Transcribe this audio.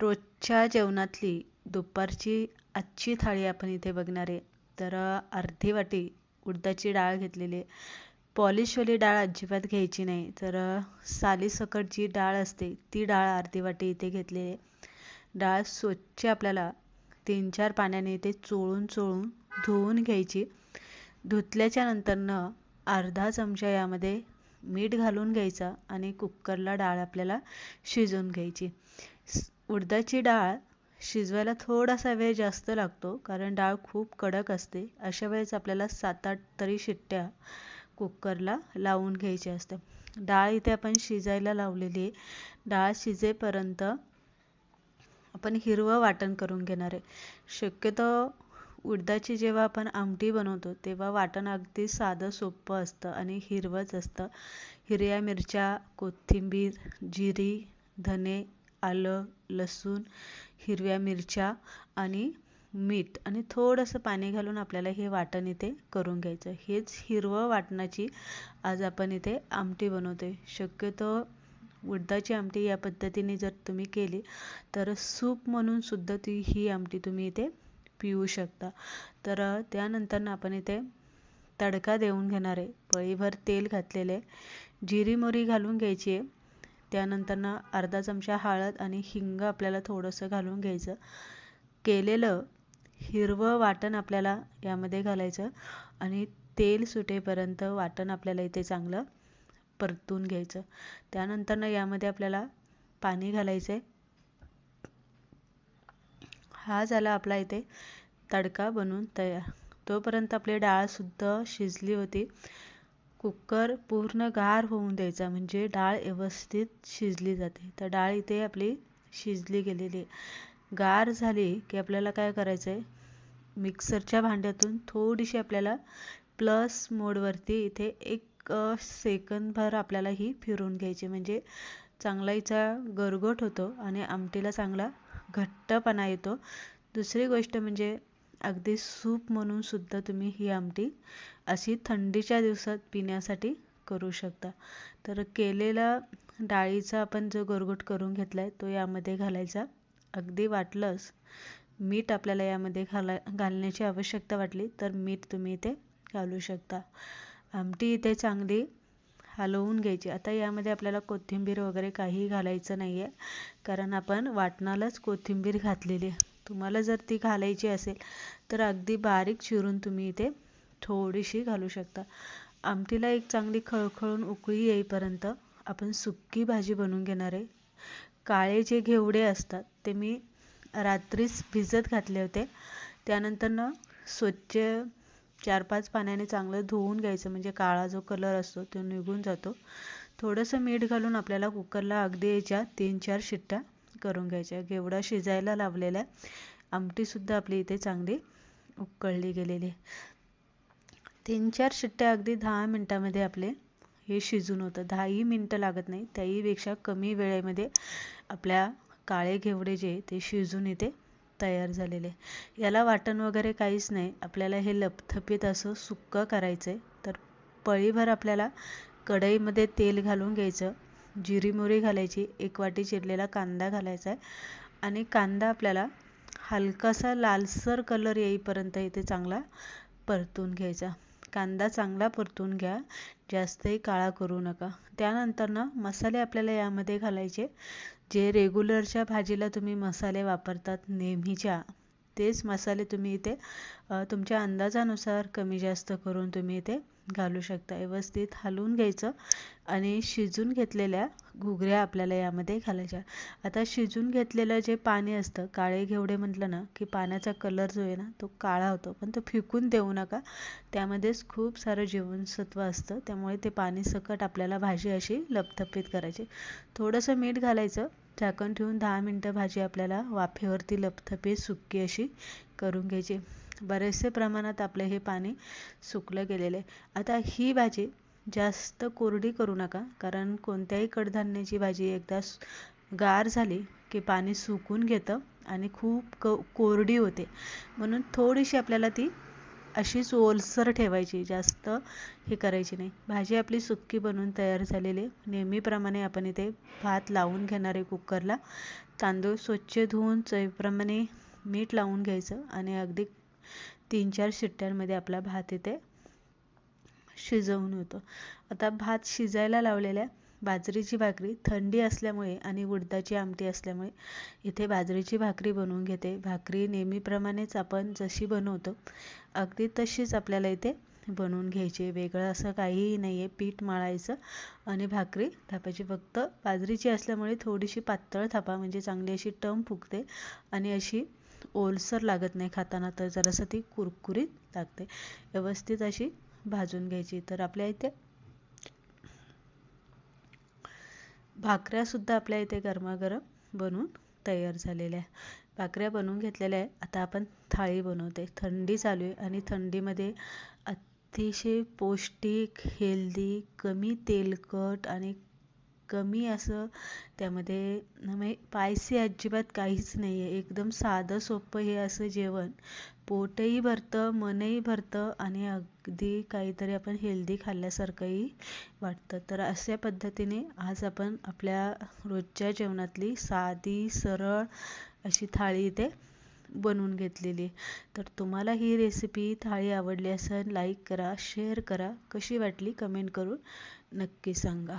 रोजच्या जेवणातली दुपारची आजची थाळी आपण इथे बघणार आहे. तर अर्धी वाटी उडदाची डाळ घेतलेली आहे. पॉलिशवाली डाळ अजिबात घ्यायची नाही. तर सालीसकट जी डाळ असते ती डाळ अर्धी वाटी इथे घेतलेली आहे. डाळ स्वच्छ आपल्याला तीन चार पाण्याने इथे चोळून चोळून धुवून घ्यायची. धुतल्याच्या नंतरनं अर्धा चमचा यामध्ये मीठ घालून घ्यायचा आणि कुकरला डाळ आपल्याला शिजवून घ्यायची. उडदाची डाळ शिजवायला थोडासा वेळ जास्त लागतो कारण डाळ खूप कडक असते. अशा वेळेस आपल्याला सात आठ तरी शिट्ट्या कुकरला लावून घ्यायच्या असतात. डाळ इथे आपण शिजायला लावलेली आहे. डाळ शिजेपर्यंत आपण हिरवं वाटण करून घेणार आहे. शक्यतो उडदाची जेव्हा आपण आमटी बनवतो तेव्हा वाटण अगदी साधं सोपं असतं आणि हिरवंच असतं. हिरव्या मिरच्या कोथिंबीर जिरी धने आलं लसूण हिरव्या मिरच्या आणि मीठ आणि थोडंसं पाणी घालून आपल्याला हे वाटण इथे करून घ्यायचं. हेच हिरवं वाटणाची आज आपण इथे आमटी बनवते. शक्यतो उडदाची आमटी या पद्धतीने जर तुम्ही केली तर सूप म्हणून सुद्धा ती ही आमटी तुम्ही इथे पिऊ शकता. तर त्यानंतर आपण इथे तडका देऊन घेणार आहे. पळीभर तेल घातलेले जिरी मोरी घालून घ्यायची आहे. त्यानंतरनं अर्धा चमचा हळद आणि हिंग आपल्याला थोडंसं घालून घ्यायचं. केलेलं हिरवं वाटण आपल्याला यामध्ये घालायचं आणि तेल सुटेपर्यंत वाटण आपल्याला इथे चांगलं परतून घ्यायचं. त्यानंतरनं यामध्ये आपल्याला पाणी घालायचं आहे हा झाला आपला इथे तडका बनवून तयार तोपर्यंत आपली डाळसुद्धा शिजली होती. कुकर पूर्ण गार होऊन द्यायचा. म्हणजे डाळ व्यवस्थित शिजली जाते. तर डाळ इथे आपली शिजली गेलेली गार झाली की आपल्याला काय करायचं आहे मिक्सरच्या भांड्यातून थोडीशी आपल्याला प्लस मोडवरती इथे एक सेकंदभर आपल्याला ही फिरून घ्यायची. म्हणजे चांगला हिचा गरगोट होतो आणि आमटीला चांगला घट्टपणा येतो. दुसरी गोष्ट म्हणजे अगदी सूप म्हणून सुद्धा तुम्ही ही आमटी अशी थंडीच्या दिवसात पिण्यासाठी करू शकता. तर केलेला डाळीचा आपण जो गोरगोट करून घेतला आहे तो यामध्ये घालायचा. अगदी वाटलंच मीठ आपल्याला यामध्ये घाला घालण्याची आवश्यकता वाटली तर मीठ तुम्ही इथे घालू शकता. आमटी इथे चांगली हलवून घ्यायची. आता यामध्ये आपल्याला कोथिंबीर वगैरे काही घालायचं नाही आहे कारण आपण वाटणालाच कोथिंबीर घातलेली. आहे तुम्हाला जर ती घालायची असेल तर अगदी बारीक चिरून तुम्ही इथे थोडीशी घालू शकता. आमटीला एक चांगली खळखळून उकळी येईपर्यंत आपण सुक्की भाजी बनवून घेणार आहे. काळे जे घेवडे असतात ते मी रात्रीच भिजत घातले होते. त्यानंतरनं स्वच्छ चार पाच पाण्याने चांगलं धुवून घ्यायचं म्हणजे काळा जो कलर असतो तो निघून जातो. थोडंसं मीठ घालून आपल्याला कुकरला अगदी याच्या तीन चार शिट्ट्या करून घ्यायच्या. घेवडा शिजायला लावलेला आमटीसुद्धा आपली इथे चांगली उकळली गेलेली. तीन चार शिट्ट्या अगदी दहा मिनटामध्ये आपले हे शिजून होतं. दहाही मिनटं लागत नाही. त्याहीपेक्षा कमी वेळेमध्ये आपल्या काळे घेवडे जे ते शिजून इथे तयार झालेले. याला वाटण वगैरे काहीच नाही. आपल्याला हे लपथपीत असं सुक्कं करायचं आहे तर पळीभर आपल्याला कढईमध्ये तेल घालून घ्यायचं. जिरी मोरी घालायची एक वाटी चिरलेला कांदा घालायचा आहे. आणि कांदा आपल्याला हलकासा लालसर कलर येईपर्यंत इथे चांगला परतून घ्यायचा. कांदा चांगला परतून घ्या जास्तही काळा करू नका. त्यानंतर ना मसाले आपल्याला यामध्ये घालायचे. जे रेग्युलरच्या भाजीला तुम्ही मसाले वापरतात नेहमीच्या तेच मसाले तुम्ही इथे तुमच्या अंदाजानुसार कमी जास्त करून तुम्ही इथे घालू शकता. व्यवस्थित हलवून घ्यायचं आणि शिजून घेतलेल्या घुगऱ्या आपल्याला यामध्ये घालायच्या. आता शिजून घेतलेलं जे पाणी असतं काळे घेवडे म्हटलं ना की पाण्याचा कलर जो आहे ना तो काळा होतो. पण तो फेकून देऊ नका. त्यामध्येच खूप सारं जीवनसत्व असतं. त्यामुळे ते पाणी सकट आपल्याला भाजी अशी लपथपीत करायची. थोडंसं मीठ घालायचं. झाकण ठेवून दहा मिनटं भाजी आपल्याला वाफेवरती लपथपीत सुक्की अशी करून घ्यायची. बरेचसे प्रमाणात आपले हे पाणी सुकलं गेलेलं आहे. आता ही भाजी जास्त कोरडी करू नका कारण कोणत्याही कडधान्याची भाजी एकदा गार झाली की पाणी सुकून घेतं आणि खूप क कोरडी होते. म्हणून थोडीशी आपल्याला ती अशीच ओलसर ठेवायची जास्त हे करायची नाही. भाजी आपली सुक्की बनवून तयार झालेली नेहमीप्रमाणे आपण इथे भात लावून घेणार आहे कुकरला. तांदूळ स्वच्छ धुवून चवीप्रमाणे मीठ लावून घ्यायचं आणि अगदी तीन चार शिट्ट्यांमध्ये आपला भात इथे शिजवून होतो. आता भात शिजायला लावलेल्या बाजरीची भाकरी थंडी असल्यामुळे आणि उडदाची आमटी असल्यामुळे इथे बाजरीची भाकरी बनवून घेते. भाकरी नेहमीप्रमाणेच आपण जशी बनवतो अगदी तशीच आपल्याला इथे बनवून घ्यायची वेगळं असं काहीही नाही आहे पीठ मळायचं आणि भाकरी थापायची. फक्त बाजरीची असल्यामुळे थोडीशी पातळ थापा म्हणजे चांगली अशी टम फुगते आणि अशी ओलसर लागत नाही खाताना तर जरासं ती कुरकुरीत लागते. व्यवस्थित अशी भाजून घ्यायची. तर आपल्या इथे भाकऱ्या सुद्धा आपल्या इथे गरमागरम बनवून तयार झालेल्या आहे भाकऱ्या बनवून घेतलेल्या आहे आता आपण थाळी बनवते. थंडी चालू आहे आणि थंडीमध्ये अतिशय पौष्टिक हेल्दी कमी तेलकट आणि कमी असं त्यामध्ये म्हणजे पायसी अजिबात काहीच नाही आहे एकदम साधं सोपं हे असं जेवण. पोटही भरतं मनही भरतं आणि अगदी काहीतरी आपण हेल्दी खाल्ल्यासारखंही वाटतं. तर अशा पद्धतीने आज आपण आपल्या रोजच्या जेवणातली साधी सरळ अशी थाळी इथे बनवून घेतलेली तर तुम्हाला ही रेसिपी थाळी आवडली असेल लाईक करा शेअर करा. कशी वाटली कमेंट करून नक्की सांगा.